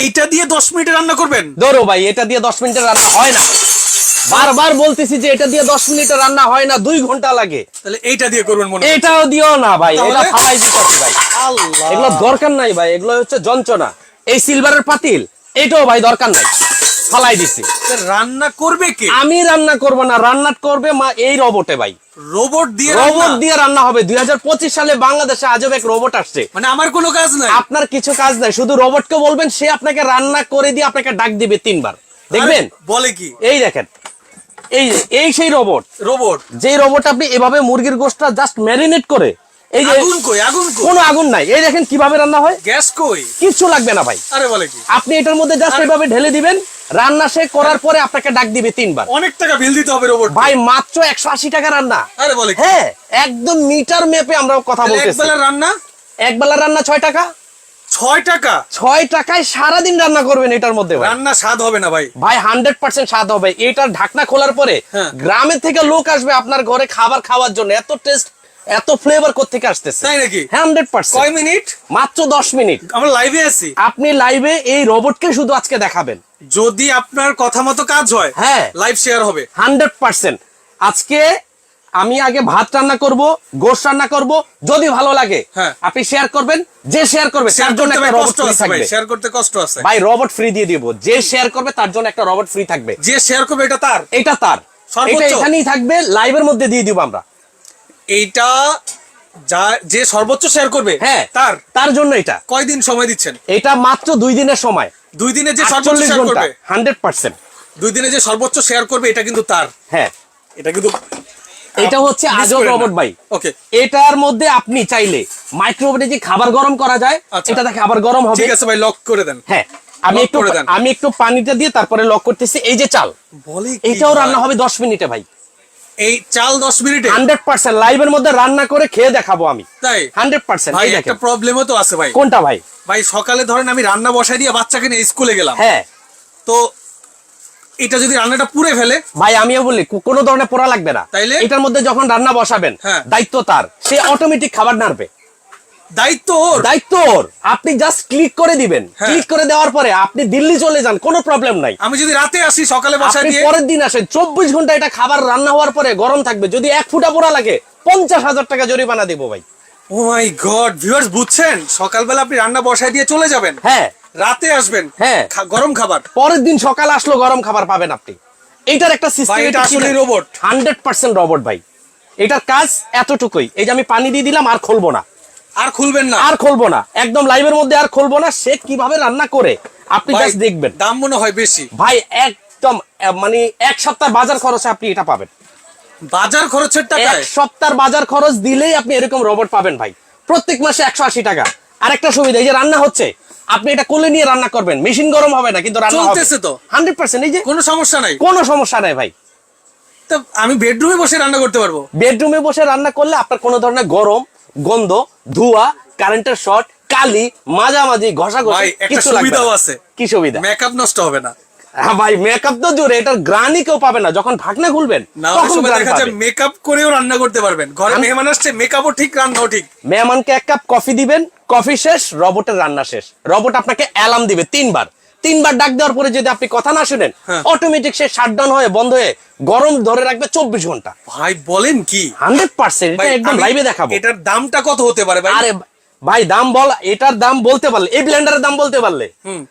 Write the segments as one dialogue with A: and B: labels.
A: এইটা দিয়ে দশ মিনিটে রান্না করবেন?
B: ধরো ভাই এটা দিয়ে দশ মিনিটে রান্না হয় না। বারবার বলতেছি যে এটা দিয়ে দশ মিনিটে রান্না হয় না দুই ঘণ্টা লাগে।
A: তাহলে এইটা দিয়ে করবেন মনে
B: এটাও দিও না ভাই? এটা ফালাই দিতেছি ভাই। এগুলো দরকার নাই ভাই এগুলো হচ্ছে যন্ত্রণা। এই সিলভারের পাতিল এটাও ভাই দরকার নাই। ফালাই দিছি।
A: রান্না করবে কে?
B: আমি রান্না করব না রান্না করবে মা এই রোবটে ভাই।
A: রোবট দিয়ে
B: রোবট দিয়ে রান্না হবে। দুই সালে বাংলাদেশে আজব এক রোবট আসছে।
A: মানে আমার কোনো কাজ নাই?
B: আপনার কিছু কাজ নাই শুধু রোবটকে বলবেন সে আপনাকে রান্না করে দিয়ে আপনাকে ডাক দিবে তিনবার। দেখবেন?
A: বলে কি?
B: এই দেখেন এই এই সেই রোবট।
A: রোবট?
B: যে রোবট আপনি এভাবে মুরগির গোশটা জাস্ট ম্যারিনেট করে এই যে
A: আগুন কই আগুন কই?
B: কোনো আগুন নাই। এই দেখেন কীভাবে রান্না হয়।
A: গ্যাস কই?
B: কিচ্ছু লাগবে না ভাই।
A: আরে বলে কি?
B: আপনি এটার মধ্যে জাস্ট এভাবে ঢেলে দিবেন রান্না সে করার পরে আপনাকে ডাক দিবে তিনবার।
A: অনেক টাকা বিল দিতে হবে রোবট
B: ভাই মাত্র একশো আশি টাকা রান্না।
A: আরে বলে
B: হ্যাঁ একদম মিটার মেপে আমরা কথা
A: তাহলে এক
B: বলতেছি।
A: বেলার রান্না?
B: এক বেলা রান্না ছয় টাকা?
A: ছয় টাকা?
B: ছয় টাকায় সারাদিন রান্না করবেন এটার মধ্যে
A: রান্না স্বাদ হবে না ভাই।
B: ভাই হান্ড্রেড পার্সেন্ট স্বাদ হবে। এটার ঢাকনা খোলার পরে
A: হ্যাঁ।
B: গ্রামের থেকে লোক আসবে আপনার ঘরে খাবার খাওয়ার জন্য। এত টেস্ট এত ফ্লেভার কোথেকে আসতেছে?
A: তাই নাকি?
B: হান্ড্রেড
A: কয় মিনিট?
B: মাত্র দশ মিনিট।
A: আমরা লাইভে আছি।
B: আপনি লাইভে এই রোবটকে শুধু আজকে দেখাবেন।
A: যদি আপনার কথা মতো কাজ হয়
B: হ্যাঁ।
A: লাইভ শেয়ার হবে।
B: হান্ড্রেড পার্সেন্ট আজকে আমি আগে ভাত রান্না করব গোশ রান্না করব যদি ভালো লাগে
A: হ্যাঁ।
B: আপনি শেয়ার করবেন যে শেয়ার করবে তার জন্য একটা রোবট ফ্রি থাকবে।
A: শেয়ার করতে কষ্ট আছে।
B: ভাই রোবট ফ্রি দিয়ে দিব। যে শেয়ার করবে তার জন্য একটা রোবট ফ্রি থাকবে।
A: যে শেয়ার করবে এটা তার।
B: এটা তার।
A: সর্বোচ্চ?
B: এখানেই থাকবে লাইভের মধ্যে দিয়ে দিব আমরা।
A: এইটা যা যে সর্বোচ্চ শেয়ার করবে
B: হ্যাঁ
A: তার।
B: তার জন্য এটা।
A: কয়দিন সময় দিচ্ছেন?
B: এটা মাত্র দুই দিনের সময়।
A: দুই দিনে যে সর্বোচ্চ শেয়ার করবে?
B: Hundred percent.
A: দুই দিনে যে সর্বোচ্চ শেয়ার করবে এটা কিন্তু তার।
B: হ্যাঁ।
A: এটা কিন্তু
B: এটা হচ্ছে আজব। রোবট ভাই।
A: ওকে
B: এটার মধ্যে আপনি চাইলে মাইক্রোওভেনে যে খাবার গরম করা যায়
A: আচ্ছা।
B: এটা দেখে খাবার গরম হবে।
A: ঠিক আছে ভাই লক করে দেন।
B: হ্যাঁ আমি একটু। আমি একটু পানিটা দিয়ে তারপরে লক করতেছি। এই যে চাল
A: বলে
B: এটাও রান্না হবে দশ মিনিটে ভাই।
A: এই চাল দশ মিনিটে?
B: হান্ড্রেড পার্সেন্ট লাইভের মধ্যে রান্না করে খেয়ে দেখাবো আমি।
A: তাই?
B: হান্ড্রেড পার্সেন্ট
A: ভাই একটা প্রবলেমও তো আছে ভাই।
B: কোনটা ভাই?
A: ভাই সকালে ধরেন আমি রান্না বসাই দিয়ে বাচ্চাকে নিয়ে স্কুলে গেলাম।
B: হ্যাঁ।
A: তো এটা যদি রান্নাটা পুড়ে ফেলে?
B: ভাই আমিও বলি কোনো ধরনের পোড়া লাগবে না।
A: তাইলে?
B: এটার মধ্যে যখন রান্না বসাবেন
A: হ্যাঁ।
B: দায়িত্ব তার। সে অটোমেটিক খাবার নাড়বে।
A: দায়িত্ব ওর।
B: দায়িত্ব ওর। আপনি জাস্ট ক্লিক করে দিবেন।
A: হ্যাঁ।
B: ক্লিক করে দেওয়ার পরে আপনি দিল্লি চলে যান কোনো প্রবলেম নাই।
A: আমি যদি রাতে আসি সকালে বসাই দিয়ে
B: পরের দিন আসেন চব্বিশ ঘণ্টা এটা খাবার রান্না হওয়ার পরে গরম থাকবে। যদি এক ফুটা পোড়া লাগে পঞ্চাশ হাজার টাকা জরিমানা দিব ভাই।
A: ও মাই গড ভিউয়ার্স বুঝছেন? সকালবেলা আপনি রান্না বসাই দিয়ে চলে যাবেন।
B: হ্যাঁ।
A: রাতে আসবেন।
B: হ্যাঁ।
A: গরম খাবার।
B: পরের দিন সকাল আসলো গরম খাবার পাবেন আপনি। এইটার একটা সিস্টেম
A: এটা।
B: হান্ড্রেড পার্সেন্ট রোবট ভাই। এটার কাজ এতটুকুই। এই যে আমি পানি দিয়ে দিলাম আর খুলবো না।
A: আর খুলবেন না।
B: আর খুলবো না। একদম লাইভের মধ্যে আর খুলবো না। সে কীভাবে রান্না করে? আপনি জাস্ট দেখবেন।
A: দাম মনে হয় বেশি।
B: ভাই একদম মানে এক সপ্তাহ বাজার খরচে আপনি এটা পাবেন।
A: বাজার খরচের
B: এক সপ্তাহ বাজার খরচ দিলেই আপনি এরকম রোবট পাবেন ভাই। প্রত্যেক মাসে একশো আশি টাকা। আরেকটা সুবিধা এই যে রান্না হচ্ছে আপনি এটা কোলে নিয়ে রান্না করবেন। মেশিন গরম হবে না কিন্তু রান্না
A: চলতেছে তো।
B: হান্ড্রেড পার্সেন্ট এই যে
A: কোনো সমস্যা নাই।
B: কোনো সমস্যা নাই ভাই।
A: তো আমি বেডরুমে বসে রান্না করতে পারব?
B: বেডরুমে বসে রান্না করলে আপনার কোনো ধরনের গরম গন্ধ ধোঁয়া কারেন্টের শর্ট কালি মাঝামাঝি ঘষা ঘষা কিছু
A: সুবিধাও আছে।
B: কি সুবিধা?
A: মেকআপ নষ্ট হবে না।
B: হ্যাঁ ভাই মেকআপ তো জোরে এটার গ্রানি কেউ পাবে না। যখন ঢাকনা খুলবেন তখন
A: দেখা যায় মেকআপ করেও রান্না করতে পারবেন। ঘরে মেহমান আসছে মেকআপও ঠিক রান্নাও ঠিক।
B: মেহমানকে এক কাপ কফি দিবেন কফি শেষ রোবটের রান্না শেষ। রোবট আপনাকে অ্যালার্ম দিবে তিনবার। তিনবার ডাক দেওয়ার পরে যদি আপনি কথা না শুনেন
A: হ্যাঁ।
B: অটোমেটিক সে শাটডাউন হয়ে বন্ধ হয়ে গরম ধরে রাখবে চব্বিশ ঘণ্টা।
A: ভাই বলেন কি?
B: হান্ড্রেড পার্সেন্ট একদম লাইভে দেখাবো।
A: এটার দামটা কত হতে পারে ভাই?
B: আরে ভাই দাম বল এটার দাম বলতে পারলে এই ব্লেন্ডারের দাম বলতে পারলে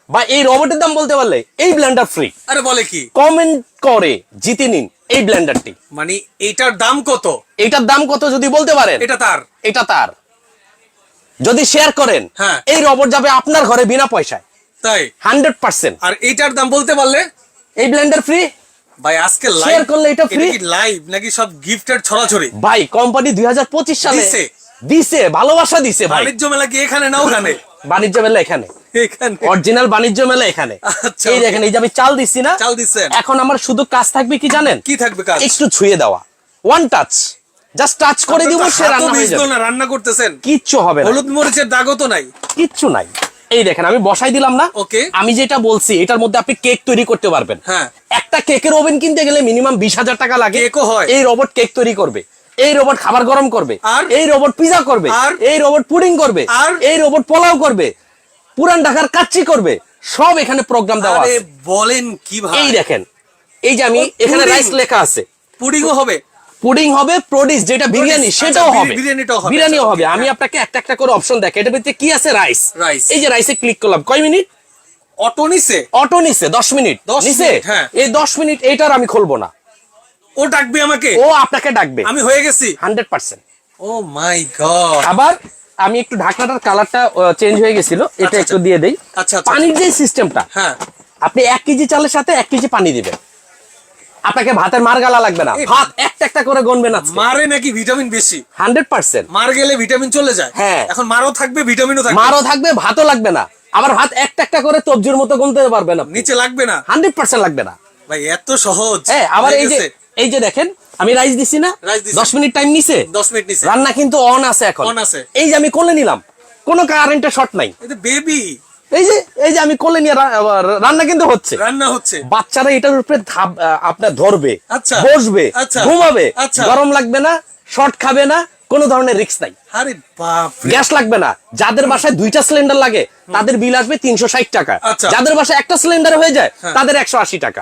B: বা এই রোবটের দাম বলতে পারলে এই ব্লেন্ডার ফ্রি
A: আরে বলে কি?
B: কমেন্ট করে জিতে নিন এই ব্লেন্ডারটি
A: মানে এটার দাম কত?
B: এটার দাম কত যদি বলতে পারেন?
A: এটা তার।
B: এটা তার। যদি শেয়ার করেন
A: হ্যাঁ।
B: এই রোবট যাবে আপনার ঘরে বিনা পয়সায়।
A: তাই?
B: Hundred percent.
A: আর এইটার দাম বলতে পারলে?
B: এই ব্লেন্ডার ফ্রি?
A: ভাই আজকে লাইভ
B: Share করলে এটা?
A: কি লাইভ নাকি সব গিফটের ছড়াছড়ি?
B: ভাই কোম্পানি দুই সালে
A: দিছে?
B: দিছে ভালোবাসা দিছে ভাই।
A: বাণিজ্য মেলা কি এখানে না ওখানে?
B: বাণিজ্য মেলা এখানে।
A: এখানে।
B: অরিজিনাল বাণিজ্য মেলা এখানে।
A: আচ্ছা,
B: এই দেখেন এই যে আমি চাল দিচ্ছি না
A: চাল দিচ্ছেন
B: এখন আমার শুধু কাজ থাকবে কি জানেন?
A: কি থাকবে কাজ?
B: একটু ছুঁয়ে দেওয়া। ওয়ান টাচ জাস্ট টাচ করে দিব সে রান্না হয়ে যাবে।
A: রান্না করতেছেন।
B: কিচ্ছু হবে না।
A: হলুদ মরিচের দাগও তো নাই।
B: কিচ্ছু নাই। এই দেখেন আমি বসাই দিলাম না।
A: Okay.
B: আমি যেটা বলছি এটার মধ্যে আপনি কেক তৈরি করতে পারবেন।
A: হ্যাঁ।
B: একটা কেকের ওভেন কিনতে গেলে মিনিমাম বিশ হাজার টাকা লাগে।
A: কেকও হয়।
B: এই রোবট কেক তৈরি করবে। এই রোবট খাবার গরম করবে।
A: আর?
B: এই রোবট পিজা করবে।
A: আর?
B: এই রোবট পুডিং করবে।
A: আর?
B: এই রোবট পোলাও করবে। পুরান ঢাকার কাচ্চি করবে। সব এখানে প্রোগ্রাম দেওয়া
A: আরে
B: আছে।
A: বলেন কি ভাই
B: এই দেখেন এই যে আমি এখানে রাইস লেখা আছে।
A: পুডিংও হবে।
B: পুডিং হবে প্রোডিস যেটা বিরিয়ানি
A: আচ্ছা,
B: সেটাও হবে।
A: বিরিয়ানিটাও হবে,
B: বিরিয়ানিও
A: আচ্ছা,
B: হবে। আমি
A: হ্যাঁ।
B: আপনাকে একটা একটা করে অপশন দেখে এটার ভিতরে কি আছে? Rice
A: Rice।
B: এই যে রাইসে ক্লিক করলাম। কয় মিনিট?
A: অটো নিছে?
B: অটো নিছে দশ মিনিট।
A: 10
B: নিছে?
A: হ্যাঁ।
B: এই দশ মিনিট এইটার আমি খুলবো না।
A: ও ডাকবে আমাকে?
B: ও আপনাকে ডাকবে।
A: আমি হয়ে গেছি।
B: Hundred percent.
A: Oh my God.
B: আবার আমি একটু ঢাকনাটার কালারটা চেঞ্জ হয়ে গেছিল। এটা
A: আচ্ছা,
B: একটু দিয়ে দেই।
A: আচ্ছা, আচ্ছা।
B: পানির যে সিস্টেমটা
A: হ্যাঁ।
B: আপনি এক কেজি চালের সাথে এক কেজি পানি দিবেন। আপনাকে ভাতের মার গালা লাগবে না। ভাত একটা একটা করে গনবেন আজকে।
A: মারে নাকি ভিটামিন বেশি?
B: Hundred percent.
A: মার গেলে ভিটামিন চলে যায়?
B: হ্যাঁ।
A: এখন মারও থাকবে ভিটামিনও থাকবে।
B: মারও থাকবে ভাতও লাগবে না। আবার ভাত একটা একটা করে তবজুর মতো গুনতে পারবেন আপনি।
A: নিচে লাগবে না?
B: হান্ড্রেড পার্সেন্ট লাগবে না।
A: ভাই এত সহজ।
B: হ্যাঁ আবার এই যে এই যে দেখেন আমি রাইস দিছি না।
A: Rice দিছেন।
B: দশ মিনিট টাইম নিছে।
A: দশ মিনিট নিচে
B: রান্না কিন্তু অন আছে এখন।
A: অন আছে।
B: এই যে আমি কোলে নিলাম। কোনো কারেন্টের শর্ট নাই।
A: এটা বেবি
B: এই যে এই যে আমি কোলে নিয়ে রান্না কিন্তু হচ্ছে
A: রান্না হচ্ছে
B: বাচ্চারা এটার উপরে আপনার ধরবে
A: আচ্ছা।
B: বসবে
A: আচ্ছা।
B: ঘুমাবে
A: আচ্ছা।
B: গরম লাগবে না শর্ট খাবে না কোনো ধরনের রিস্ক নাই
A: আরে বাপ
B: গ্যাস লাগবে না যাদের বাসায় দুইটা সিলিন্ডার লাগে তাদের বিল আসবে তিনশো ষাট টাকা। যাদের বাসায় একটা সিলিন্ডার হয়ে যায়
A: হ্যাঁ।
B: তাদের একশো আশি টাকা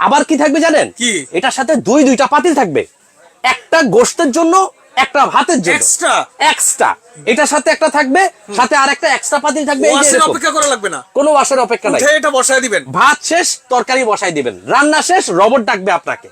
B: আবার কি থাকবে জানেন
A: কি?
B: এটার সাথে দুই দুইটা পাতিল থাকবে একটা গোস্তের জন্য একটা ভাতের জন্য।
A: এক্সট্রা
B: এক্সট্রা এটার সাথে একটা থাকবে সাথে আর একটা এক্সট্রা পাতিল থাকবে এই যে
A: অপেক্ষা করা লাগবে না।
B: কোনো ওয়াশের অপেক্ষা নাই।
A: এটা বসায় দিবেন।
B: ভাত শেষ তরকারি বসাই দিবেন। রান্না শেষ রবট ডাকবে আপনাকে।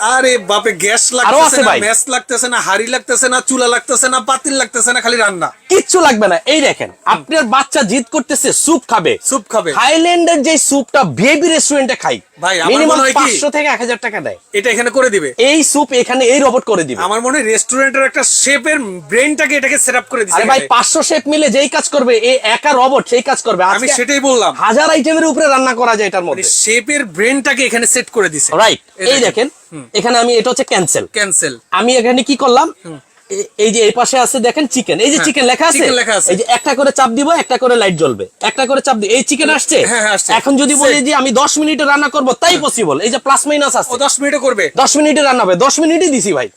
A: আরে বাপে গ্যাস লাগতেছে না। ম্যাচ লাগতেছে না হাড়ি লাগতেছে না চুলা লাগতেছে না পাতিল লাগতেছে না খালি রান্না।
B: কিচ্ছু লাগবে না। এই দেখেন আপনার বাচ্চা জিদ করতেছে স্যুপ খাবে।
A: স্যুপ খাবে।
B: থাইল্যান্ডের যে স্যুপটা বিএবি রেস্টুরেন্টে খাই
A: ভাই,
B: মিনিমাম
A: মনে হয় কি-
B: পাঁচশো থেকে এক হাজার টাকা দেয়।
A: এটা এখানে করে দিবে।
B: এই স্যুপ এখানে এই রোবট করে দিবে।
A: আমার মনে হয় রেস্টুরেন্টের একটা শেপের ব্রেনটাকে এটাকে সেট আপ করে দিছে
B: আরে ভাই
A: এখানে।
B: পাঁচশো শেফ মিলে যেই কাজ করবে এই একা রোবট সেই কাজ করবে।
A: আমি সেটাই বললাম।
B: হাজার আইটেমের উপরে রান্না করা যায় এটার মধ্যে।
A: শেপের ব্রেনটাকে এখানে সেট করে দিছে।
B: রাইট এই দেখেন এখানে আমি এটা হচ্ছে ক্যান্সেল
A: ক্যান্সেল
B: আমি এখানে কি করলাম? এই যে এই পাশে আছে দেখেন চিকেন এই যে
A: হ্যাঁ,
B: চিকেন লেখা আছে?
A: লেখা আছে।
B: এই যে একটা করে চাপ দিব একটা করে লাইট জ্বলবে। একটা করে চাপ দিব। এই চিকেন আসছে?
A: হ্যাঁ, হ্যাঁ, আসছে।
B: এখন যদি বলি যে আমি 10 মিনিটে রান্না করব তাই পসিবল এই যে প্লাস মাইনাস আছে।
A: ও দশ মিনিটে করবে?
B: 10 মিনিটে রান্না হবে। 10 মিনিটই দিছি ভাই।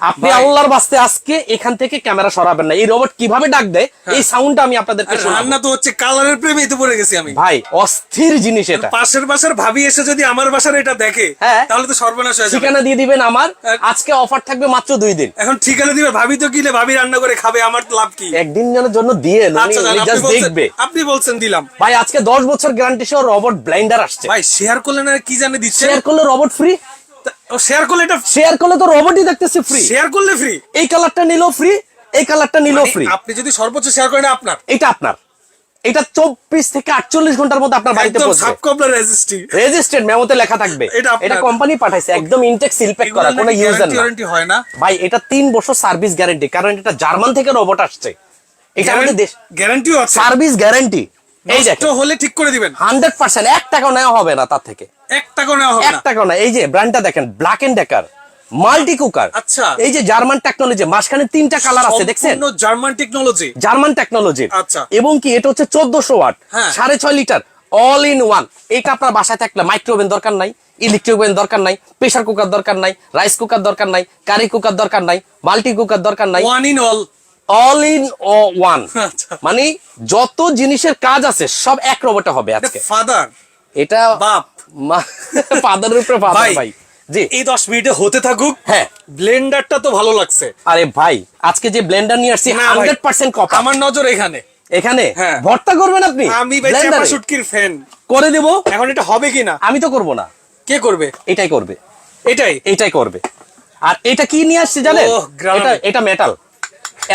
B: আপনি আল্লাহর বাস্তে আজকে এখান থেকে ক্যামেরা সরাবেন না। এই রোবট কীভাবে ডাক দেয় এই সাউন্ডটা আমি আপনাদেরকে
A: রান্না তো হচ্ছে কালারের প্রেমে তো পড়ে গেছি আমি।
B: ভাই অস্থির জিনিস এটা।
A: পাশের বাসার ভাবি এসে যদি আমার বাসার এটা দেখে
B: হ্যাঁ।
A: তাহলে তো সর্বনাশ হয়ে যাবে।
B: ঠিকানা দিয়ে দিবেন আমার। আজকে অফার থাকবে মাত্র দুই দিন।
A: এখন ঠিকানা দিবে ভাবি তো কিনে ভাবি রান্না করে খাবে আমার লাভ কি?
B: একদিন জনের জন্য দিয়ে
A: আচ্ছা
B: জাস্ট দেখবে।
A: আপনি বলছেন দিলাম।
B: ভাই আজকে দশ বছর গ্যারান্টি সহ রোবট ব্লাইন্ডার আসছে।
A: ভাই শেয়ার করলে না কি জানে দিচ্ছে?
B: শেয়ার করলে রোবট ফ্রি
A: শেয়ার করলে এটা
B: শেয়ার করলে তো রোবটই দেখতেছি ফ্রি
A: শেয়ার করলে ফ্রি
B: এই কালারটা নিলেও ফ্রি এই কালারটা নিলেও ফ্রি
A: আপনি যদি সর্বোচ্চ শেয়ার করেন আপনার।
B: এটা আপনার। এটা চব্বিশ থেকে আটচল্লিশ ঘণ্টার মধ্যে আপনার বাড়িতে পৌঁছবে। রেজিস্ট্রেড মেমোতে লেখা থাকবে।
A: এটা
B: কোম্পানি পাঠাইছে একদম ইনটেক সিল প্যাক করা কোনো ইউজার
A: গ্যারান্টি হয় না।
B: ভাই এটা তিন বছর সার্ভিস গ্যারান্টি কারণ এটা জার্মান থেকে রোবট আসছে। এটা আমাদের দেশ
A: গ্যারান্টিও আছে।
B: সার্ভিস গ্যারান্টি এই
A: হলে ঠিক করে দিবেন।
B: হান্ড্রেড পার্সেন্ট এক টাকাও নেওয়া হবে না তার থেকে।
A: এক টাকা হবে না।
B: টাকাও না এই যে ব্র্যান্ডটা দেখেন Black and Decker multi cooker
A: আচ্ছা।
B: এই যে জার্মান টেকনোলজি মাঝখানে তিনটা কালার আছে দেখছেন?
A: জার্মান টেকনোলজি
B: জার্মান টেকনোলজি
A: আচ্ছা।
B: এবং কি এটা হচ্ছে চোদ্দশো ওয়াট
A: হ্যাঁ।
B: সাড়ে ছয় লিটার অল ইন ওয়ান এটা আপনার বাসায় থাকলে মাইক্রোওভেন দরকার নাই ইলেকট্রিক ওভেন দরকার নাই প্রেসার কুকার দরকার নাই রাইস কুকার দরকার নাই কারি কুকার দরকার নাই মাল্টি কুকার দরকার নাই।
A: One in all
B: all in one
A: আচ্ছা।
B: মানে যত জিনিসের কাজ আছে সব এক রোবটে হবে আজকে।
A: ফাদার
B: এটা
A: বাপ।
B: ফাদারের উপরে ফাদার
A: ভাই
B: জি।
A: এই দশ মিনিটে হতে থাকুক
B: হ্যাঁ।
A: ব্লেন্ডারটা তো ভালো লাগছে।
B: আরে ভাই আজকে যে ব্লেন্ডার নিয়ে আসছি কপা
A: আমার নজর এখানে।
B: এখানে?
A: হ্যাঁ।
B: ভর্তা করবেন আপনি?
A: আমি? শুটকির ফ্যান
B: করে দেব।
A: এখন এটা হবে কিনা?
B: আমি তো করব না।
A: কে করবে?
B: এটাই করবে।
A: এটাই?
B: এটাই করবে। আর এটা কি নিয়ে আসছে জানেন? এটা এটা মেটাল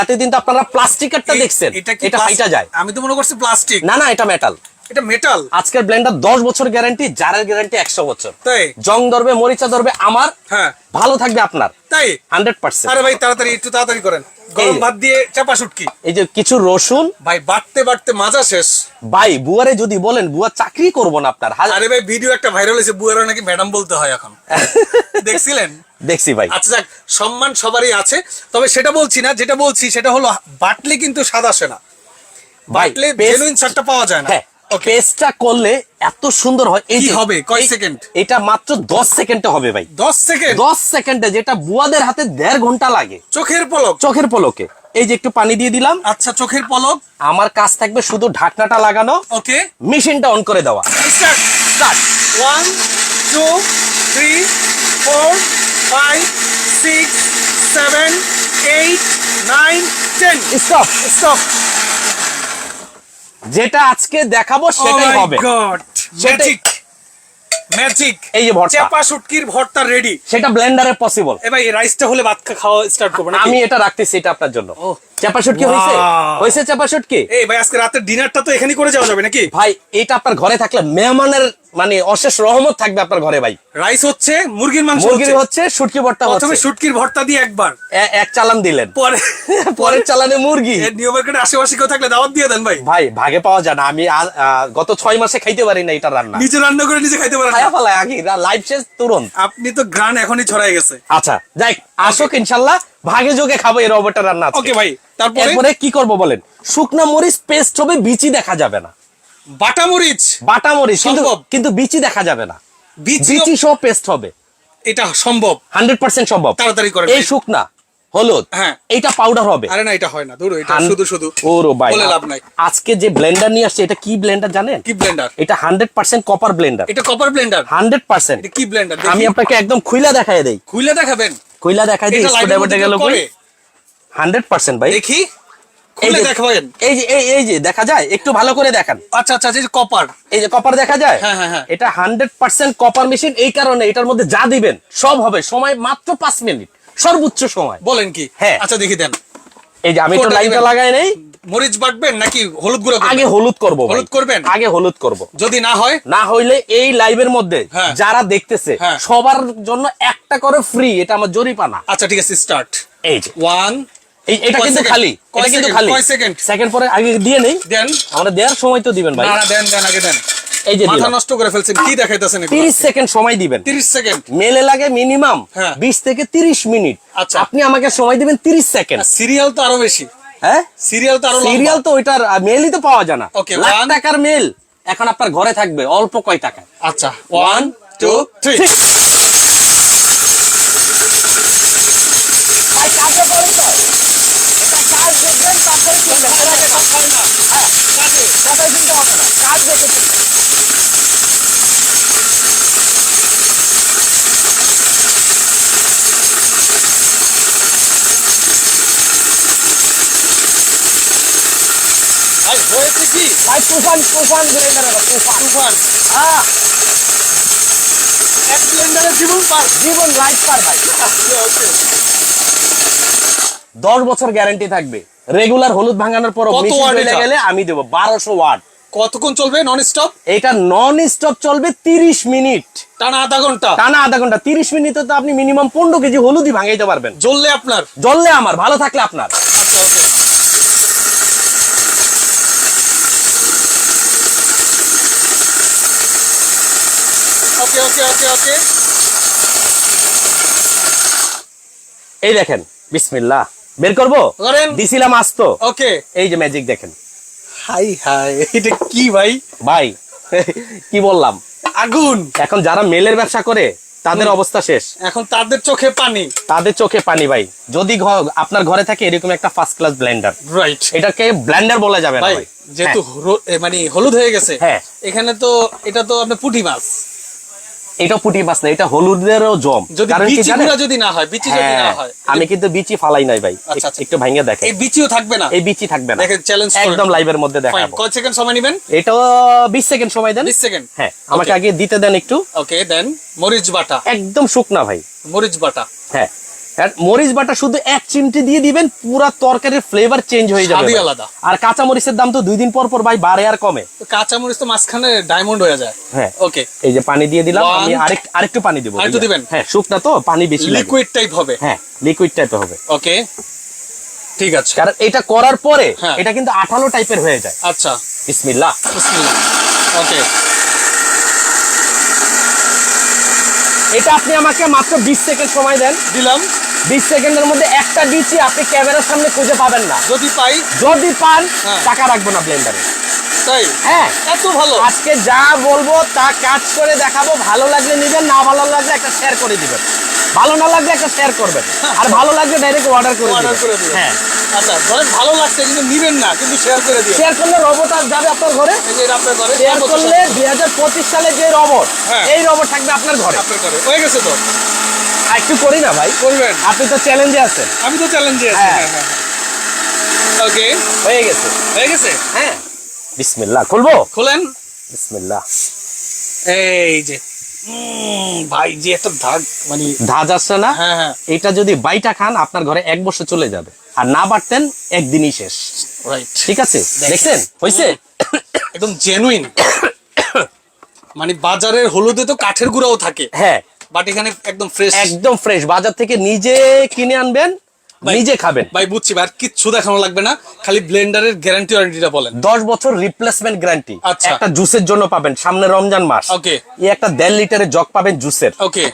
B: এতদিন তো আপনারা প্লাস্টিকেরটা দেখছেন।
A: এটা
B: ফাইটা যায়।
A: আমি তো মনে করছি প্লাস্টিক।
B: না না এটা মেটাল
A: এটা মেটাল
B: আজকের ব্লেন্ডার দশ বছর গ্যারান্টি জারের গ্যারান্টি একশো বছর।
A: তাই?
B: জং ধরবে মরিচা ধরবে আমার
A: হ্যাঁ।
B: ভালো থাকবে আপনার।
A: তাই?
B: হান্ড্রেড পার্সেন্ট
A: আরে ভাই তাড়াতাড়ি একটু তাড়াতাড়ি করেন। গরম ভাত দিয়ে চাপা শুটকি।
B: এই যে কিছু রসুন।
A: ভাই বাড়তে বাড়তে মাজা শেষ।
B: ভাই বুয়ারে যদি বলেন বুয়া চাকরি করব না আপনার।
A: আরে ভাই ভিডিও একটা ভাইরাল হয়েছে বুয়ারা নাকি ম্যাডাম বলতে হয় এখন। দেখছিলেন?
B: দেখছি ভাই।
A: আচ্ছা যাক সম্মান সবারই আছে। তবে সেটা বলছি না যেটা বলছি সেটা হলো বাটলে কিন্তু স্বাদ আসে না। বাটলে জেনুইন স্বাদটা পাওয়া যায় না।
B: হ্যাঁ পেস্টটা করলে এত সুন্দর হয়। এই
A: হবে? কয় সেকেন্ড?
B: এটা মাত্র দশ সেকেন্ডে হবে ভাই।
A: দশ সেকেন্ড
B: দশ সেকেন্ডে যেটা বুয়াদের হাতে দেড় ঘণ্টা লাগে।
A: চোখের পলক?
B: চোখের পলকে। এই যে একটু পানি দিয়ে দিলাম।
A: আচ্ছা চোখের পলক?
B: আমার কাজ থাকবে শুধু ঢাকনাটা লাগানো।
A: ওকে
B: মেশিনটা অন করে দেওয়া।
A: Start
B: start
A: one two three four five six seven eight nine ten
B: stop
A: stop
B: যেটা আজকে দেখাবো
A: Oh
B: সেটাই হবে।
A: ম্যাজিক ম্যাজিক
B: এই যে ভর্তা।
A: চাপা শুটকির ভর্তা রেডি
B: সেটা ব্লেন্ডারে পসিবল
A: এবার এই রাইসটা হলে ভাত খাওয়া স্টার্ট করব না
B: আমি এটা রাখতেছি এটা আপনার জন্য।
A: ও।
B: চাপা শুটকি হয়েছে?
A: হইছে
B: হয়েছে চাপা শুটকি?
A: এই ভাই আজকে রাতের ডিনারটা তো এখানেই করে যাওয়া যাবে নাকি?
B: ভাই এটা আপনার ঘরে থাকলে মেহমানের মানে অশেষ রহমত থাকবে আপনার ঘরে ভাই।
A: রাইস হচ্ছে মুরগির মাংস
B: মুরগির
A: হচ্ছে।
B: শুটকি ভর্তা
A: প্রথমে শুটকির ভর্তা দিয়ে একবার।
B: এক চালান দিলেন।
A: পরে
B: পরের চালানে মুরগি।
A: নিউ মার্কেটে আশেপাশে কেউ থাকলে দাওয়াত দিয়ে দেন ভাই।
B: ভাই ভাগে পাওয়া যায় না। আমি গত ছয় মাসে খাইতে পারি না এটা রান্না।
A: নিজে রান্না করে নিজে খাইতে পারেন।
B: খায়া ফেলায় আগে লাইফ শেষ তুরন্ত।
A: আপনি তো গ্রান এখনই ছড়াই গেছে।
B: আচ্ছা যাই আসুক ইনশাল্লাহ। ভাগে যোগে খাব এই রবটটা রান্না।
A: ওকে ভাই তারপরে?
B: কি করব বলেন? শুকনা মরিচ পেস্ট হবে বিচি দেখা যাবে না।
A: বাটা মরিচ
B: বাটা কিন্তু। কিন্তু বিচি দেখা যাবে না।
A: বিচি
B: সহ পেস্ট হবে।
A: এটা সম্ভব।
B: হান্ড্রেড পার্সেন্ট সম্ভব।
A: তাড়াতাড়ি করেন
B: এই শুকনা হলুদ
A: হ্যাঁ।
B: এইটা পাউডার হবে।
A: আরে না এটা হয় না। ধরো এটা শুধু শুধু।
B: ওরো ভাই
A: বলে লাভ নাই।
B: আজকে যে ব্লেন্ডার নিয়ে আসছে এটা কি ব্লেন্ডার জানেন?
A: কি ব্লেন্ডার
B: এটা হান্ড্রেড পার্সেন্ট কপার ব্লেন্ডার
A: এটা কপার ব্লেন্ডার
B: হান্ড্রেড পার্সেন্ট।
A: এটা কি ব্লেন্ডার
B: আমি আপনাকে একদম খুইলা দেখাই দেই।
A: খুলে দেখাবেন?
B: খুইলা দেখাই দিই
A: এটা
B: গেল
A: করে?
B: হান্ড্রেড পার্সেন্ট ভাই।
A: দেখি। খুলে দেখাবেন।
B: এই যে এই- এই যে দেখা যায়? একটু ভালো করে দেখান।
A: আচ্ছা আচ্ছা এই যে কপার।
B: এই যে কপার দেখা যায়?
A: হ্যাঁ, হ্যাঁ, হ্যাঁ।
B: এটা হান্ড্রেড পার্সেন্ট কপার মেশিন এই কারণে এটার মধ্যে যা দিবেন সব হবে। সময় মাত্র পাঁচ মিনিট। সর্বোচ্চ সময়।
A: বলেন কি?
B: হ্যাঁ।
A: আচ্ছা দেখি দেন।
B: এই যে আমি একটু লাইনটা লাগাই নেই।
A: মরিচ বাটবেন নাকি হলুদ গুঁড়ো
B: আগে হলুদ করব
A: হলুদ করবেন?
B: আগে হলুদ করব।
A: যদি না হয়?
B: না হইলে এই লাইভের মধ্যে
A: হ্যাঁ।
B: যারা দেখতেছে
A: হ্যাঁ।
B: সবার জন্য একটা করে ফ্রি এটা আমার জরিপানা
A: আচ্ছা ঠিক আছে স্টার্ট
B: এই
A: ওয়ান
B: এই এটা কিন্তু খালি। এটা কিন্তু খালি।
A: second?
B: সেকেন্ড পরে আগে দিয়ে নেই।
A: দেন।
B: আমরা দেওয়ার সময় তো দিবেন ভাই।
A: না দেন দেন আগে দেন।
B: এই যে
A: মাথা নষ্ট করে ফেলছেন। কি দেখাইতেছেন
B: তিরিশ সেকেন্ড সময় দিবেন।
A: 30 সেকেন্ড
B: মেলে লাগে মিনিমাম
A: হ্যাঁ।
B: বিশ থেকে তিরিশ মিনিট
A: আচ্ছা।
B: আপনি আমাকে সময় দিবেন তিরিশ সেকেন্ড
A: সিরিয়াল তো আরও বেশি।
B: হ্যাঁ?
A: সিরিয়াল তো আরও
B: সিরিয়াল তো ওইটার মেলই তো পাওয়া যায় না। লাখ টাকার মেল এখন আপনার ঘরে থাকবে অল্প কয় টাকায়
A: আচ্ছা ওয়ান টু থ্রি ভাই হয়েছে কি?
B: ভাই তুফান তুফান ব্লেন্ডার তুফান।
A: তুফান।
B: আহ,
A: এক ব্লেন্ডারে জীবন পার।
B: জীবন লাইফ পার ভাই।
A: ওকে।
B: দশ বছর গ্যারান্টি থাকবে। রেগুলার হলুদ ভাঙানোর পর
A: কত watt
B: গেলে আমি দেবো বারোশো ওয়াট
A: কতক্ষণ চলবে? নন স্টপ
B: এটা নন স্টপ চলবে তিরিশ মিনিট।
A: টানা আধা ঘণ্টা?
B: টানা আধা ঘণ্টা। তিরিশ মিনিটে তো আপনি মিনিমাম পনেরো কেজি হলুদই ভাঙাইতে পারবেন।
A: জ্বললে আপনার?
B: জ্বললে আমার ভালো থাকলে আপনার।
A: ওকে ওকে ওকে ওকে ওকে
B: এই দেখেন বিসমিল্লাহ। বের করব। দিছিলাম আস্ত।
A: ওকে।
B: এই যে ম্যাজিক দেখেন।
A: হাই হাই এটা কি ভাই?
B: ভাই কি বললাম?
A: আগুন।
B: এখন যারা মেলের ব্যবসা করে তাদের অবস্থা শেষ।
A: এখন তাদের চোখে পানি।
B: তাদের চোখে পানি ভাই। যদি আপনার ঘরে থাকে এরকম একটা ফার্স্ট ক্লাস ব্লেন্ডার
A: রাইট
B: এটাকে ব্লেন্ডার বলা যাবে না
A: ভাই যেহেতু
B: হ্যাঁ,
A: মানে হলুদ হয়ে গেছে
B: হ্যাঁ।
A: এখানে তো এটা তো আপনার পুঁটি মাছ।
B: এটা পুটি মাছ না এটা হলুদেরও জম। কারণ কি
A: যদি না হয় বিচি যদি না
B: হ্যাঁ,
A: হয়
B: আমি কিন্তু বিচি ফালাই নাই ভাই।
A: আচ্ছা, আচ্ছা।
B: একটু ভাঙে দেখেন।
A: এই বিচিও থাকবে না?
B: এই বিচি থাকবে না।
A: দেখেন চ্যালেঞ্জ
B: একদম লাইভের মধ্যে দেখাবো।
A: কয় সেকেন্ড সময় নেবেন?
B: এটা 20 সেকেন্ড সময় দেন।
A: 20 সেকেন্ড
B: হ্যাঁ আমাকে আগে দিতে দেন একটু।
A: ওকে দেন মরিচ বাটা।
B: একদম শুকনা ভাই।
A: মরিচ বাটা।
B: হ্যাঁ। মরিচ বাটা শুধু এক চিমটি দিয়ে দিবেন পুরো তরকারির ফ্লেভার চেঞ্জ হয়ে যাবে
A: আলাদা।
B: আর কাঁচা মরিচের দাম তো দুই দিন পর পর ভাই বাড়ে আর কমে।
A: কাঁচা মরিচ তো মাঝখানে ডায়মন্ড হয়ে যায়।
B: হ্যাঁ।
A: ওকে
B: এই যে পানি দিয়ে দিলাম. আমি আরেক আরেকটু পানি দিব
A: আরেকটু দিবেন?
B: হ্যাঁ শুকনা তো পানি বেশি
A: লিকুইড টাইপ হবে।
B: হ্যাঁ লিকুইড টাইপের হবে।
A: ওকে ঠিক আছে।
B: কারণ এটা করার পরে
A: হ্যাঁ।
B: এটা কিন্তু আঠালো টাইপের হয়ে যায়।
A: আচ্ছা।
B: বিসমিল্লাহ।
A: বিসমিল্লাহ। ওকে
B: এটা আপনি আমাকে মাত্র বিশ সেকেন্ড সময় দেন।
A: দিলাম।
B: বিশ সেকেন্ডের মধ্যে একটা ডিচি আপনি ক্যামেরার সামনে খুঁজে পাবেন না।
A: যদি পাই?
B: যদি পান
A: হ্যাঁ।
B: টাকা রাখব না ব্লেন্ডারে
A: তাই?
B: হ্যাঁ।
A: এত ভালো।
B: আজকে যা বলব তা কাজ করে দেখাবো। ভালো লাগলে নিবেন না ভালো লাগলে একটা শেয়ার করে দিবেন। ভালো না লাগলে একটা শেয়ার করবেন। আর ভালো লাগলে ডাইরেক্ট অর্ডার করে
A: অর্ডার করে
B: দিবেন। হ্যাঁ।
A: আচ্ছা ধরেন ভালো লাগছে কিন্তু নিবেন না কিন্তু শেয়ার করে
B: শেয়ার করলে রোবট আর যাবে আপনার ঘরে?
A: এই যে আপনার ঘরে
B: শেয়ার করলে দুই হাজার পঁচিশ সালে যে রোবট
A: হ্যাঁ।
B: এই রোবট থাকবে আপনার ঘরে।
A: আপনার ঘরে। হয়ে গেছে তো?
B: একটু করি না ভাই।
A: করবেন?
B: আপনি তো চ্যালেঞ্জে আছেন।
A: আমি তো চ্যালেঞ্জে আছি
B: হ্যাঁ।
A: হ্যাঁ হ্যাঁ ওকে
B: হয়ে গেছে।
A: হয়ে গেছে?
B: হ্যাঁ। বিসমিল্লাহ। খুলবো?
A: খোলেন।
B: বিসমিল্লাহ।
A: এই যে। ভাই যে একটা দাগ মানে
B: ধাজ আসছে না?
A: হ্যাঁ হ্যাঁ।
B: এটা যদি বাইটা খান আপনার ঘরে এক বছর চলে যাবে। আর না বাড়তেন একদিনই শেষ।
A: রাইট
B: ঠিক আছে? দেখছেন? হয়েছে
A: একদম জেনুইন মানে বাজারের হলুদে তো কাঠের গুঁড়াও থাকে।
B: হ্যাঁ।
A: বাট এখানে একদম ফ্রেশ
B: একদম ফ্রেশ বাজার থেকে নিজে কিনে আনবেন নিজে খাবেন।
A: ভাই বুঝছি আর কিচ্ছু দেখানো লাগবে না খালি ব্লেন্ডারের গ্যারান্টি ওয়ারেন্টিটা বলেন।
B: দশ বছর রিপ্লেসমেন্ট গ্যারান্টি
A: আচ্ছা।
B: একটা জুসের জন্য পাবেন সামনে রমজান মাস।
A: Okay.
B: এই একটা দেড় লিটারের জগ পাবেন জুসের
A: ওকে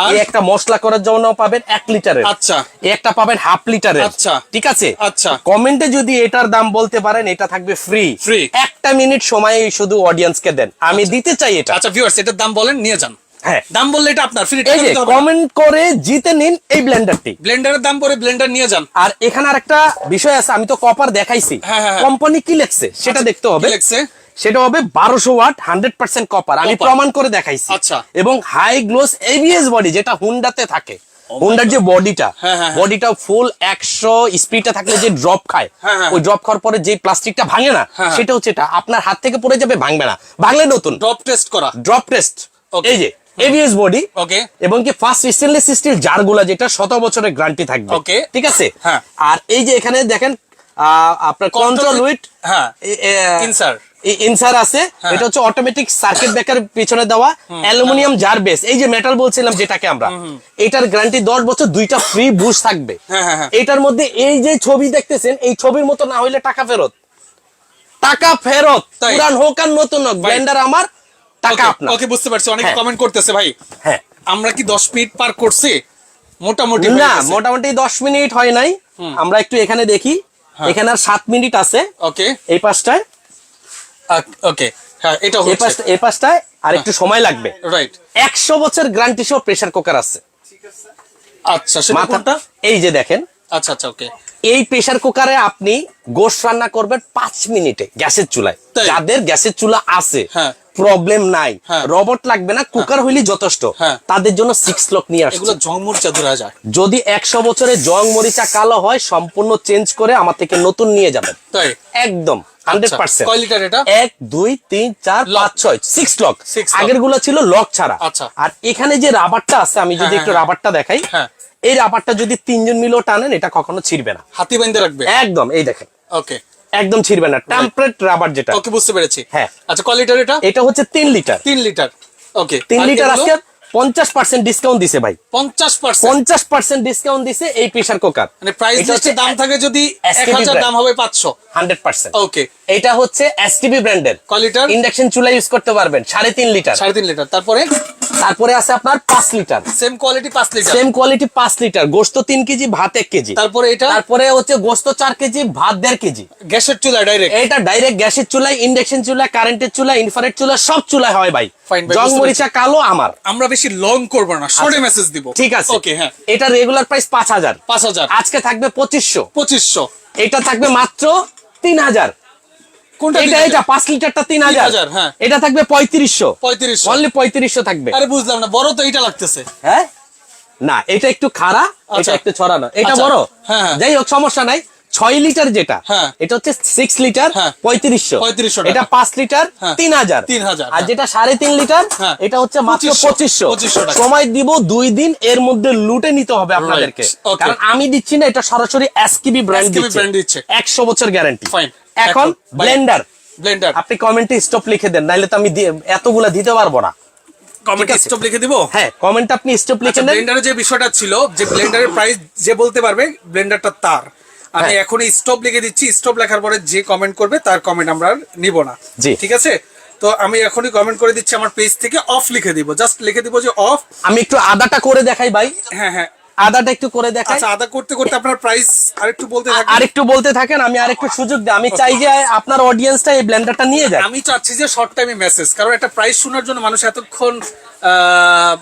A: আর?
B: এই একটা মশলা করার জন্য পাবেন এক লিটারের।
A: আচ্ছা।
B: এই একটা পাবেন হাফ লিটারের।
A: আচ্ছা।
B: ঠিক আছে?
A: আচ্ছা।
B: কমেন্টে যদি এটার দাম বলতে পারেন এটা থাকবে ফ্রি
A: ফ্রি
B: একটা মিনিট সময় শুধু অডিয়েন্সকে দেন। আমি দিতে চাই এটা।
A: আচ্ছা ভিউয়ার্স এটার দাম বলেন নিয়ে যান।
B: হ্যাঁ।
A: দাম বললে এটা আপনার ফ্রি
B: এই যে কমেন্ট করে জিতে নিন এই ব্লেন্ডারটি
A: ব্লেন্ডারের দাম পরে ব্লেন্ডার নিয়ে যান।
B: আর এখানে আরেকটা বিষয় আছে আমি তো কপার দেখাইছি।
A: হ্যাঁ, হ্যাঁ, হ্যাঁ।
B: কোম্পানি কি লেখছে সেটা দেখতে হবে।
A: লেখছে?
B: সেটা হবে বারোশো ওয়াট হান্ড্রেড পার্সেন্ট কপার আমি প্রমাণ করে দেখাইছি।
A: আচ্ছা।
B: এবং হাই গ্লোস এবিএস বডি যেটা হুন্ডাতে থাকে। হুন্ডার যে বডিটা
A: হ্যাঁ, হ্যাঁ, হ্যাঁ।
B: বডিটা ফুল একশো স্পিডে থাকলে যে ড্রপ খায়
A: হ্যাঁ, হ্যাঁ।
B: ওই ড্রপ খাওয়ার পরে যে প্লাস্টিকটা ভাঙে না
A: হ্যাঁ।
B: সেটা হচ্ছে এটা। আপনার হাত থেকে পড়ে যাবে ভাঙবে না। ভাঙলে নতুন।
A: ড্রপ টেস্ট করা।
B: ড্রপ টেস্ট এই যে এবিএস বডি
A: ওকে
B: এবং কি ফার্স্ট স্টেনলেস স্টিল জারগুলা যেটা শত বছরের গ্যারান্টি থাকবে।
A: Okay.
B: ঠিক আছে?
A: হ্যাঁ।
B: আর এই যে এখানে দেখেন আপনার কন্ট্রোল উইথ
A: হ্যাঁ। ইনসার
B: ইনসার আছে।
A: হ্যাঁ।
B: এটা হচ্ছে অটোমেটিক সার্কিট ব্রেকার পিছনে দেওয়া অ্যালুমিনিয়াম জার বেস এই যে মেটাল বলছিলাম যেটাকে আমরা এটার গ্যারান্টি দশ বছর দুইটা ফ্রি বুশ থাকবে।
A: হ্যাঁ।
B: এটার মধ্যে এই যে ছবি দেখতেছেন এই ছবির মতো না হইলে টাকা ফেরত। টাকা ফেরত। পুরান হোক আর নতুন হোক ব্লেন্ডার আমার টাকা আপনার।
A: ওকে বুঝতে পারছি। অনেকে
B: হ্যাঁ।
A: কমেন্ট করতেছে ভাই
B: হ্যাঁ।
A: আমরা কি 10 মিনিট পার করছি? মোটামুটি
B: না মোটামুটি দশ মিনিট হয় নাই। আমরা একটু এখানে দেখি।
A: হ্যাঁ।
B: এখানে আর সাত মিনিট আছে।
A: ওকে
B: এই পাশটায়।
A: ওকে হ্যাঁ এটা হচ্ছে।
B: এই পাশটায় আর একটু সময় লাগবে।
A: রাইট
B: একশো বছর গ্যারান্টি সহ প্রেসার কুকার আছে।
A: আচ্ছা সেটা কোনটা?
B: এই যে দেখেন।
A: আচ্ছা আচ্ছা ওকে
B: এই প্রেসার কুকারে আপনি গোশ রান্না করবেন পাঁচ মিনিটে গ্যাসের চুলায়? যাদের গ্যাসের চুলা আছে
A: হ্যাঁ।
B: প্রবলেম নাই।
A: হ্যাঁ।
B: রবট লাগবে না কুকার হইলেই যথেষ্ট।
A: হ্যাঁ।
B: তাদের জন্য সিক্স লক নিয়ে আসছে।
A: জংমুরচা ধরা যায়
B: যদি একশো বছরে জং মরিচা কালো হয় সম্পূর্ণ চেঞ্জ করে আমার থেকে নতুন নিয়ে যাবেন।
A: তাই?
B: একদম
A: আচ্ছা,
B: এক দুই তিন চার. পাঁচ ছয় সিক্স লক আগেরগুলো ছিল লক ছাড়া।
A: আচ্ছা।
B: আর এখানে যে রাবারটা আছে আমি যদি
A: হ্যাঁ,
B: একটু
A: হ্যাঁ,
B: রাবারটা দেখাই
A: হ্যাঁ।
B: এই রাবারটা যদি তিনজন মিলেও টানেন এটা কখনো ছিড়বে না।
A: হাতি রাখবে?
B: একদম এই দেখেন।
A: ওকে
B: একদম ছিড়বে না টেম্পারেট রাবার যেটা।
A: ওকে বুঝতে পেরেছি।
B: হ্যাঁ।
A: আচ্ছা কয় লিটার এটা?
B: এটা হচ্ছে তিন লিটার
A: তিন লিটার ওকে
B: তিন লিটার আজকে পঞ্চাশ পার্সেন্ট ডিসকাউন্ট দিছে ভাই।
A: পঞ্চাশ পার্সেন্ট
B: পঞ্চাশ পার্সেন্ট ডিসকাউন্ট দিছে এই প্রেসার কুকার
A: মানে প্রাইস লিস্টে
B: হচ্ছে
A: দাম থাকে যদি এক
B: SKB
A: হাজার
B: brand।
A: দাম হবে পাঁচশো।
B: হান্ড্রেড পার্সেন্ট
A: ওকে
B: এটা হচ্ছে এসটিবি ব্র্যান্ডের
A: কয় লিটার
B: ইন্ডাকশন চুলা ইউজ করতে পারবেন সাড়ে তিন লিটার
A: সাড়ে তিন লিটার তারপরে?
B: তারপরে আছে আপনার পাঁচ লিটার।
A: সেম কোয়ালিটি পাঁচ লিটার।
B: সেম কোয়ালিটি পাঁচ লিটার। গোস্ত তিন কেজি ভাত এক কেজি।
A: তারপরে এটা?
B: তারপরে হচ্ছে গোস্ত চার কেজি ভাত দেড় কেজি।
A: গ্যাসের চুলা ডাইরেক্ট
B: এটা ডাইরেক্ট গ্যাসের চুলায় ইন্ডাকশন চুলা কারেন্টের চুলা ইনফ্রারেড চুলা সব চুলায় হয় ভাই।
A: Fine
B: জং মরিচা কালো আমার।
A: আমরা বেশি লং করব না শর্টে মেসেজ দিব।
B: ঠিক আছে।
A: ওকে হ্যাঁ।
B: এটা রেগুলার প্রাইস পাঁচ হাজার।
A: পাঁচ হাজার।
B: আজকে থাকবে পঁচিশশো।
A: পঁচিশশো।
B: এটা থাকবে মাত্র তিন হাজার।
A: কোনটা
B: এটা এটা পাঁচ লিটারটা তিন হাজার
A: 3000, হ্যাঁ।
B: এটা থাকবে পঁয়ত্রিশশো
A: পঁয়ত্রিশশো
B: অনলি পঁয়ত্রিশশো থাকবে
A: আরে বুঝলাম না বড় তো এটা লাগতেছে
B: হ্যাঁ না এটা একটু খাড়া এটা। একটু ছড়ানো এটা। বড়
A: হ্যাঁ।
B: যাই হোক সমস্যা নাই ছয় লিটার যেটা। এটা হচ্ছে সিক্স লিটার। পঁয়ত্রিশশো এটা পাঁচ লিটার। তিন হাজার আর
A: হ্যাঁ।
B: যেটা সাড়ে তিন লিটার
A: হ্যাঁ।
B: এটা হচ্ছে মাত্র পঁচিশশো সময় দিব দুই দিন এর মধ্যে লুটে নিতে হবে আপনাদেরকে কারণ আমি দিচ্ছি না এটা সরাসরি এসকিবি ব্র্যান্ড
A: দিচ্ছে।
B: দিচ্ছে একশো বছর গ্যারান্টি. এখন ব্লেন্ডার
A: ব্লেন্ডার
B: আপনি কমেন্টে স্টপ লিখে দেন নাইলে তো আমি এতগুলা দিতে পারব না।
A: কমেন্ট স্টপ লিখে দিব?
B: হ্যাঁ কমেন্ট আপনি স্টপ লিখে
A: আচ্ছা
B: দেন
A: ব্লেন্ডারের যে বিষয়টা ছিল যে ব্লেন্ডারের প্রাইস যে বলতে পারবে ব্লেন্ডারটা তার। আমি
B: হ্যাঁ।
A: এখন স্টপ লিখে দিচ্ছি স্টপ লেখার পরে যে কমেন্ট করবে তার কমেন্ট আমরা নিব না।
B: জি।
A: ঠিক আছে? তো আমি এখনই কমেন্ট করে দিচ্ছি আমার পেজ থেকে অফ লিখে দিব। জাস্ট লিখে দিব যে অফ
B: আমি একটু আদাটা করে দেখাই ভাই।
A: হ্যাঁ হ্যাঁ।
B: আদাটা একটু করে দেখাই।
A: আচ্ছা আদা করতে করতে আপনার প্রাইস আরেকটু বলতে থাকেন।
B: আরেকটু বলতে থাকেন আমি আরেকটু সুযোগ দিই। আমি চাই যে আপনার অডিয়েন্সটা এই ব্লেন্ডারটা নিয়ে যায়
A: আমি চাচ্ছি যে শর্ট টাইমে মেসেজ কারণ একটা প্রাইস শোনার জন্য মানুষ এতক্ষণ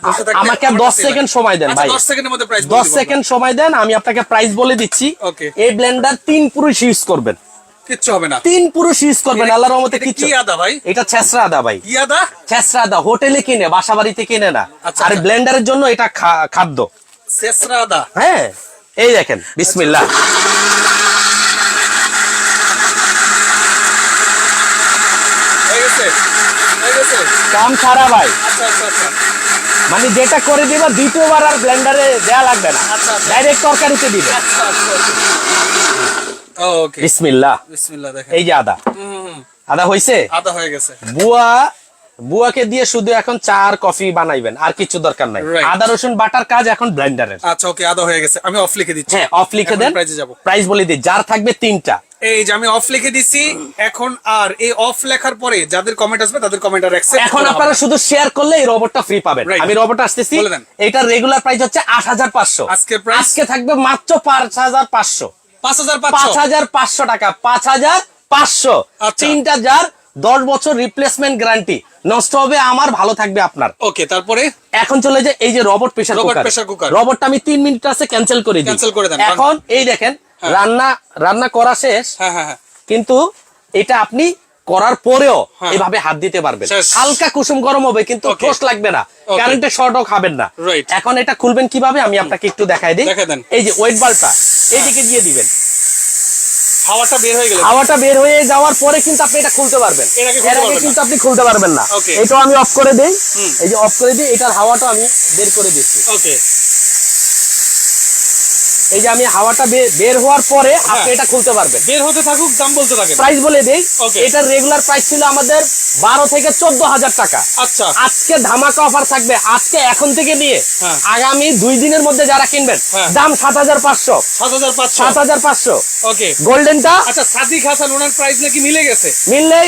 A: বসে থাকলে
B: আমাকে 10 সেকেন্ড সময় দেন
A: আচ্ছা,
B: ভাই।
A: 10 সেকেন্ডের মধ্যে প্রাইস
B: দশ সেকেন্ড সময় দেন আমি আপনাকে প্রাইস বলে দিচ্ছি।
A: Okay.
B: এই ব্লেন্ডার তিন পুরুষ ইউজ করবেন।
A: কিচ্ছু হবে না।
B: তিন পুরুষ ইউজ করবেন আল্লাহর রহমতে কিচ্ছু
A: কি আদা ভাই?
B: এটা ছেসরা আদা ভাই।
A: কি আদা?
B: ছেসরা আদা হোটেলে কিনে বাসা বাড়িতে কিনে না।
A: আচ্ছা,
B: আর
A: আচ্ছা।
B: ব্লেন্ডারের জন্য এটা খাদ্য।
A: আদা
B: হ্যাঁ এই দেখেন বিসমিল্লাহ। কাম ছাড়া ভাই।
A: আচ্ছা আচ্ছা আচ্ছা।
B: মানে যেটা করে দিবা দ্বিতীয়বার আর ব্লেন্ডারে দেয়া লাগবে না। ডাইরেক্ট তরকারিতে দিবে।
A: আচ্ছা
B: বিসমিল্লাহ।
A: বিসমিল্লাহ দেখেন।
B: এই যে আদা। আদা হইছে?
A: আদা হয়ে গেছে।
B: বুয়া বুয়াকে দিয়ে শুধু এখন চা আর কফি বানাইবেন আর কিছু দরকার নাই। আদা রসুন বাটার কাজ এখন ব্লেন্ডারের।
A: আচ্ছা ওকে আদা হয়ে গেছে। আমি অফ লিখে দিচ্ছি।
B: হ্যাঁ অফ লিখে দেন।
A: এ যাব।
B: প্রাইস বলে দিই যার থাকবে তিনটা।
A: এই যে আমি অফ লিখে দিচ্ছি। এখন আর এই অফ লেখার পরে যাদের কমেন্ট আসবে তাদের কমেন্ট আর অ্যাকসেপ্ট
B: এখন আপনারা শুধু শেয়ার করলে এই রোবটটা ফ্রি পাবেন। আমি রোবট আসতেছি। এটা রেগুলার প্রাইস হচ্ছে আট হাজার পাঁচশো।
A: আজকে price?
B: আজকে থাকবে মাত্র পাঁচ হাজার পাঁচশো।
A: পাঁচ হাজার
B: পাঁচ
A: পাঁচশো
B: হাজার পাঁচশো টাকা পাঁচ হাজার পাঁচশো।
A: আচ্ছা।
B: তিনটা যার দশ বছর রিপ্লেসমেন্ট গ্যারান্টি নষ্ট হবে আমার ভালো থাকবে আপনার।
A: ওকে তারপরে?
B: এখন চলে যায় এই যে রবট প্রেসার
A: Robot
B: কুকার রবটটা আমি তিন মিনিট আছে ক্যান্সেল করে দিই।
A: Cancel করে দেন।
B: এখন এই দেখেন
A: হ্যাঁ।
B: রান্না রান্না করা শেষ।
A: হ্যাঁ হ্যাঁ হ্যাঁ।
B: কিন্তু এটা আপনি করার পরেও
A: হ্যাঁ।
B: এভাবে হাত দিতে পারবেন। হালকা কুসুম গরম হবে কিন্তু. ঠোস লাগবে না. কারেন্টের শর্টও খাবেন না। এখন এটা খুলবেন কীভাবে? আমি আপনাকে একটু দেখাই দিই। এই যে ওয়েট বাল্বটা এইদিকে দিয়ে দিবেন।
A: হাওয়াটা বের হয়ে গেলে
B: হাওয়াটা বের হয়ে যাওয়ার পরে কিন্তু আপনি এটা খুলতে পারবেন।
A: এর আগে
B: কিন্তু আপনি খুলতে পারবেন না।
A: এটা
B: এটাও আমি অফ করে দিই। এই যে অফ করে দিই এটার হাওয়াটা আমি বের করে দিচ্ছি।
A: ওকে
B: এই যে আমি হাওয়াটা বের হওয়ার পরে আপনি
A: হ্যাঁ।
B: এটা খুলতে পারবেন।
A: বের হতে থাকুক দাম বলতে থাকেন
B: প্রাইস বলে দেই. এটার রেগুলার প্রাইস ছিল আমাদের বারো থেকে চোদ্দ হাজার টাকা।
A: আচ্ছা।
B: আজকে ধামাকা অফার থাকবে। আজকে এখন থেকে নিয়ে
A: হ্যাঁ।
B: আগামী দুই দিনের মধ্যে যারা কিনবেন
A: হ্যাঁ।
B: দাম সাত হাজার পাঁচশো।
A: সাত হাজার পাঁচশো। ওকে
B: গোল্ডেনটা
A: আচ্ছা সাদিক হাসান ওনার প্রাইস নাকি মিলে গেছে?
B: মিললে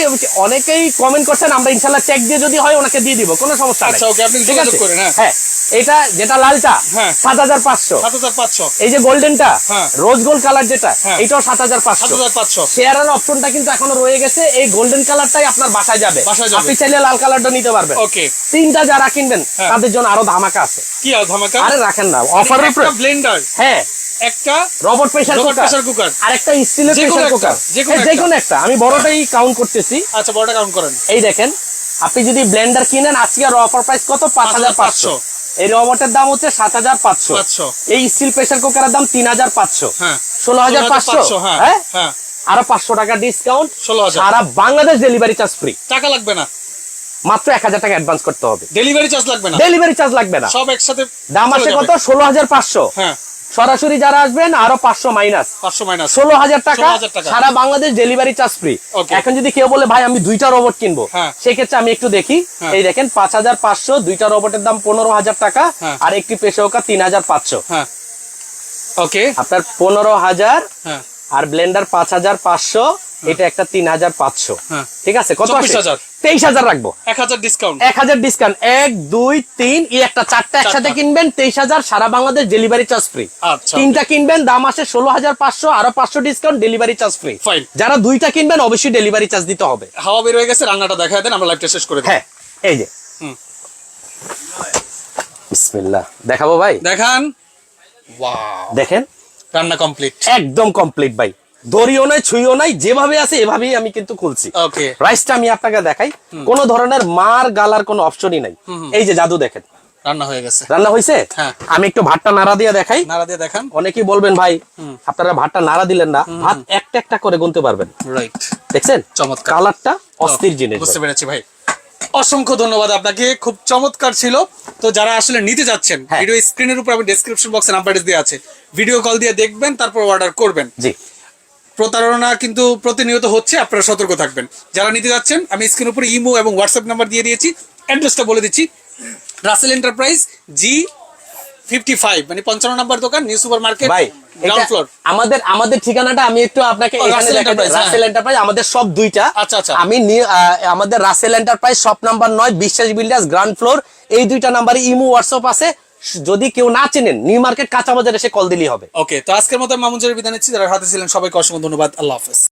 B: অনেকেই কমেন্ট করছেন আমরা ইনশাল্লাহ চেক দিয়ে যদি হয় ওনাকে দিয়ে দিব কোনো সমস্যা নেই।
A: আচ্ছা, okay, আপনি
B: ঠিক
A: যোগাযোগ
B: আছে?
A: করেন, হ্যাঁ।
B: এটা যেটা লালটা
A: হ্যাঁ।
B: সাত হাজার পাঁচশো।
A: সাত হাজার পাঁচশো।
B: এই যে গোল্ডেনটা
A: হ্যাঁ।
B: রোজ গোল্ড কালার যেটা
A: হ্যাঁ।
B: এটাও সাত হাজার
A: সাত
B: পাঁচশো
A: হাজার পাঁচশো।
B: শেয়ারের অপশনটা কিন্তু এখনও রয়ে গেছে এই গোল্ডেন কালারটাই আপনার বাসায় যাবে। আপনি চাইলে লাল কালারটা নিতে পারবেন।
A: ওকে
B: তিনটা যারা কিনবেন
A: হ্যাঁ।
B: তাদের জন্য আরও ধামাকা আছে।
A: কি আর ধামাকা?
B: আরে রাখেন না অফারের
A: ব্লেন্ডার
B: হ্যাঁ।
A: একটা
B: রবট প্রেসার
A: Robot
B: কুকার আর একটা স্টিলের প্রেসার কুকার
A: যে কোনো একটা।
B: আমি বড়টাই কাউন্ট করতেছি।
A: আচ্ছা বড়টা কাউন্ট করেন।
B: এই দেখেন আপনি যদি ব্লেন্ডার কিনেন আজকে অফার প্রাইস কত? পাঁচ হাজার পাঁচশো। এই রবটের দাম হচ্ছে সাত হাজার পাঁচশো। এই স্টিল প্রেসার কুকারের দাম তিন হাজার পাঁচশো।
A: হ্যাঁ।
B: ষোলো হাজার পাঁচশো।
A: হ্যাঁ।
B: হ্যাঁ?
A: হ্যাঁ।
B: আরও পাঁচশো টাকা ডিসকাউন্ট
A: 16,000
B: সারা বাংলাদেশ ডেলিভারি চার্জ ফ্রি
A: টাকা লাগবে না।
B: মাত্র এক হাজার টাকা অ্যাডভান্স করতে হবে।
A: ডেলিভারি চার্জ লাগবে না।
B: ডেলিভারি চার্জ লাগবে না।
A: সব একসাথে
B: দাম
A: আছে
B: আসে কত? ষোলো হাজার পাঁচশো।
A: হ্যাঁ।
B: সরাসরি যারা আসবেন আরও পাঁচশো মাইনাস
A: পাঁচশো মাইনাস
B: ষোলো হাজার টাকা সারা বাংলাদেশ ডেলিভারি চার্জ ফ্রি এখন যদি কেউ বলে ভাই আমি দুইটা রোবট কিনবো
A: হ্যাঁ।
B: সেক্ষেত্রে আমি একটু দেখি।
A: হ্যাঁ।
B: এই দেখেন পাঁচ হাজার পাঁচশো দুইটা রোবটের দাম পনেরো হাজার টাকা
A: হ্যাঁ।
B: আর একটি পেশোকা তিন হাজার পাঁচশো।
A: ওকে
B: আপনার পনেরো হাজার আর ব্লেন্ডার পাঁচ হাজার পাঁচশো এটা একটা তিন হাজার পাঁচশো।
A: হ্যাঁ।
B: ঠিক আছে? কত তেইশ হাজার রাখব।
A: এক হাজার ডিসকাউন্ট
B: এক হাজার ডিসকাউন্ট এক দুই তিন এই একটা চারটা একসাথে কিনবেন তেইশ হাজার সারা বাংলাদেশ ডেলিভারি চার্জ ফ্রি তিনটা কিনবেন দাম আসে ষোলো হাজার পাঁচশো আরও পাঁচশো ডিসকাউন্ট ডেলিভারি চার্জ ফ্রি যারা দুইটা কিনবেন অবশ্যই ডেলিভারি চার্জ দিতে হবে।
A: হাওয়া বের হয়ে গেছে রান্নাটা দেখা দেন আমরা লাইভটা শেষ করে
B: হ্যাঁ এই যে। বিসমিল্লাহ। দেখাবো ভাই?
A: দেখান।
B: দেখেন?
A: রান্না কমপ্লিট
B: একদম কমপ্লিট ভাই। দড়িও নাই ছুঁইও নাই যেভাবে আছে এভাবেই আমি কিন্তু খুলছি। রাইসটা আমি আপনাকে দেখাই কোন ধরনের মার গালার কোনো অপশনই নাই। এই যে জাদু দেখেন।
A: রান্না হয়ে গেছে।
B: রান্না হয়েছে
A: হ্যাঁ।
B: আমি একটু ভাতটা নাড়া দিয়ে দেখাই।
A: নাড়া দিয়ে দেখান।
B: অনেকেই বলবেন ভাই আপনারা ভাতটা নাড়া দিলেন না। ভাত একটা একটা করে গুনতে পারবেন।
A: রাইট
B: দেখছেন?
A: চমৎকার।
B: কালারটা অস্থির জিনিস
A: বুঝতে
B: ভাই।
A: পেরেছি ভাই। অসংখ্য ধন্যবাদ আপনাকে খুব চমৎকার ছিল। তো যারা আসলে নিতে যাচ্ছেন
B: হ্যাঁ।
A: ভিডিও স্ক্রিনের উপর আমি ডেসক্রিপশন বক্সে নাম্বার দেওয়া আছে। ভিডিও কল দিয়ে দেখবেন তারপর অর্ডার করবেন।
B: জি।
A: প্রতারণা কিন্তু প্রতিনিয়ত হচ্ছে আপনারা সতর্ক থাকবেন। যারা নিতে যাচ্ছেন আমি স্ক্রিন উপরে ইমো এবং হোয়াটসঅ্যাপ নাম্বার দিয়ে দিয়েছি অ্যাড্রেসটা বলে দিচ্ছি। Rasel enterprise G fifty five মানে পঞ্চান্ন নাম্বার দোকান new super market ground floor
B: আমাদের আমাদের ঠিকানাটা আমি একটু আপনাকে
A: ও,
B: এখানে
A: রাসেল এন্টারপ্রাইজ, হ্যাঁ।
B: আমাদের সব দুইটা।
A: আচ্ছা, আচ্ছা।
B: আমি আমাদের রাসেল এন্টারপ্রাইজ শপ নাম্বার নয় বিশ্বাস বিল্ডার্স গ্রাউন্ড ফ্লোর এই দুইটা নাম্বারে ইমো হোয়াটসঅ্যাপ আছে। যদি কেউ না চেনেন, নিউ মার্কেট কাঁচা বাজারে এসে কল দিলেই হবে।
A: ওকে তো আজকের মতো মামুন বিদায় নিচ্ছি। যারা হাতে ছিলেন, সবাইকে অসংখ্য ধন্যবাদ। আল্লাহ হাফেজ।